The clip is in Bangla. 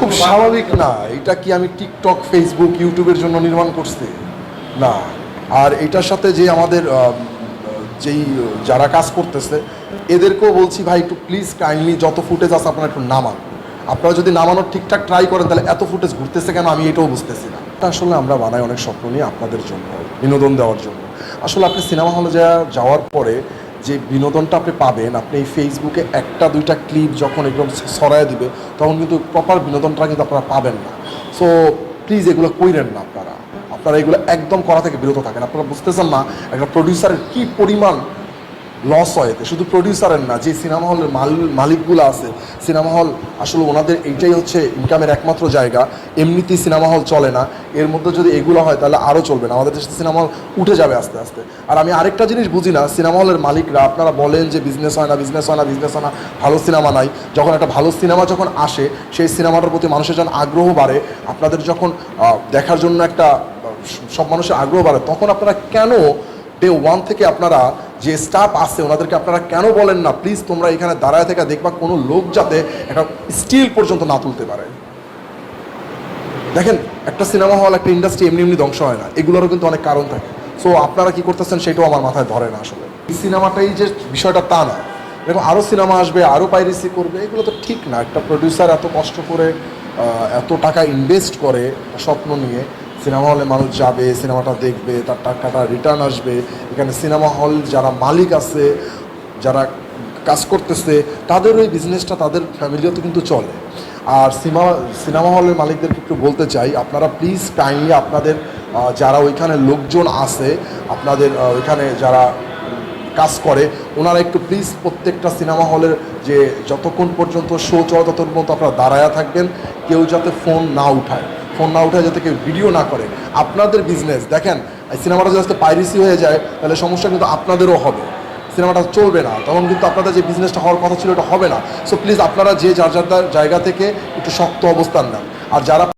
খুব স্বাভাবিক না এটা কি আমি টিকটক ফেসবুক ইউটিউবের জন্য নির্মাণ করছি? না আর এটার সাথে যে আমাদের যেই যারা কাজ করতেছে এদেরকেও বলছি ভাই একটু প্লিজ কাইন্ডলি যত ফুটেজ আছে আপনারা একটু নামান। আপনারা যদি নামানোর ঠিকঠাক ট্রাই করেন তাহলে এত ফুটেজ ঘুরতেছে কেন? আমি এটাও বুঝতেছি না। এটা আসলে আমরা বানাই অনেক স্বপ্ন নিয়ে আপনাদের জন্য বিনোদন দেওয়ার জন্য। আসলে আপনি সিনেমা হলে যাওয়ার পরে যে বিনোদনটা আপনি পাবেন, আপনি এই ফেসবুকে একটা, দুইটা ক্লিপ যখন একদম সরায় দিবে, তখন কিন্তু প্রপার বিনোদনটা কিন্তু আপনারা পাবেন না। সো প্লিজ এগুলো কইরেন না আপনারা। আপনারা এগুলো একদম করা থেকে বিরত থাকেন। আপনারা বুঝতেছেন না, একটা প্রডিউসারের কী পরিমাণ লস হয় এতে। শুধু প্রডিউসারের না, যে সিনেমা হলের মাল, মালিকগুলো আছে সিনেমা হল আসলে ওনাদের এইটাই হচ্ছে ইনকামের একমাত্র জায়গা। এমনিতেই সিনেমা হল চলে না, এর মধ্যে যদি এগুলো হয় তাহলে আরও চলবে না। আমাদের দেশে সিনেমা হল উঠে যাবে আস্তে আস্তে। আর আমি আরেকটা জিনিস বুঝি না সিনেমা হলের মালিকরা, আপনারা বলেন যে বিজনেস হয় না বিজনেস হয় না বিজনেস হয় না, ভালো সিনেমা নাই। যখন একটা ভালো সিনেমা যখন আসে, সেই সিনেমাটার প্রতি মানুষের যখন আগ্রহ বাড়ে, আপনাদের যখন দেখার জন্য একটা সব মানুষের আগ্রহ বাড়ে, তখন আপনারা কেন ডে ওয়ান থেকে আপনারা যে স্টাফ আছে, ওনাদেরকে আপনারা কেন বলেন না? প্লিজ তোমরা এখানে দাঁড়ায় থেকে দেখবা কোনো লোক যাতে একটা স্টিল পর্যন্ত না তুলতে পারে। দেখেন, একটা সিনেমা হল একটা ইন্ডাস্ট্রি এমনি এমনি ধ্বংস হয় না। এগুলোরও কিন্তু অনেক কারণ থাকে। সো আপনারা কি করতেছেন সেটাও আমার মাথায় ধরে না আসলে। এই সিনেমাটাই যে বিষয়টা তা না। দেখো আরও সিনেমা আসবে আরও পাইরেসি করবে, এগুলো তো ঠিক না। একটা প্রডিউসার এত কষ্ট করে এত টাকা ইনভেস্ট করে স্বপ্ন নিয়ে সিনেমা হলে মানুষ যাবে, সিনেমাটা দেখবে, তার টাকাটা রিটার্ন আসবে। এখানে সিনেমা হল যারা মালিক আছে, যারা কাজ করতেছে, তাদের ওই বিজনেসটা তাদের ফ্যামিলিও তো কিন্তু চলে। আর সিনেমা সিনেমা হলের মালিকদেরকে একটু বলতে চাই, আপনারা প্লিজ কাইন্ডলি আপনাদের যারা ওইখানে লোকজন আছে, আপনাদের ওইখানে যারা কাজ করে, ওনারা একটু প্লিজ প্রত্যেকটা সিনেমা হলের যে যতক্ষণ পর্যন্ত শো চলে ততক্ষণ পর্যন্ত আপনারা দাঁড়ায়া থাকবেন, কেউ যাতে ফোন না উঠায়। ফোন না উঠে যাতে কেউ ভিডিও না করে। আপনাদের বিজনেস দেখেন সিনেমাটা যদি আজকে পাইরেসি হয়ে যায়, তাহলে সমস্যা কিন্তু আপনাদেরও হবে। সিনেমাটা চলবে না, তখন কিন্তু আপনাদের যে বিজনেসটা হওয়ার কথা ছিল, এটা হবে না। সো প্লিজ আপনারা যে যার যার জায়গা থেকে একটু শক্ত অবস্থান নেন। আর যারা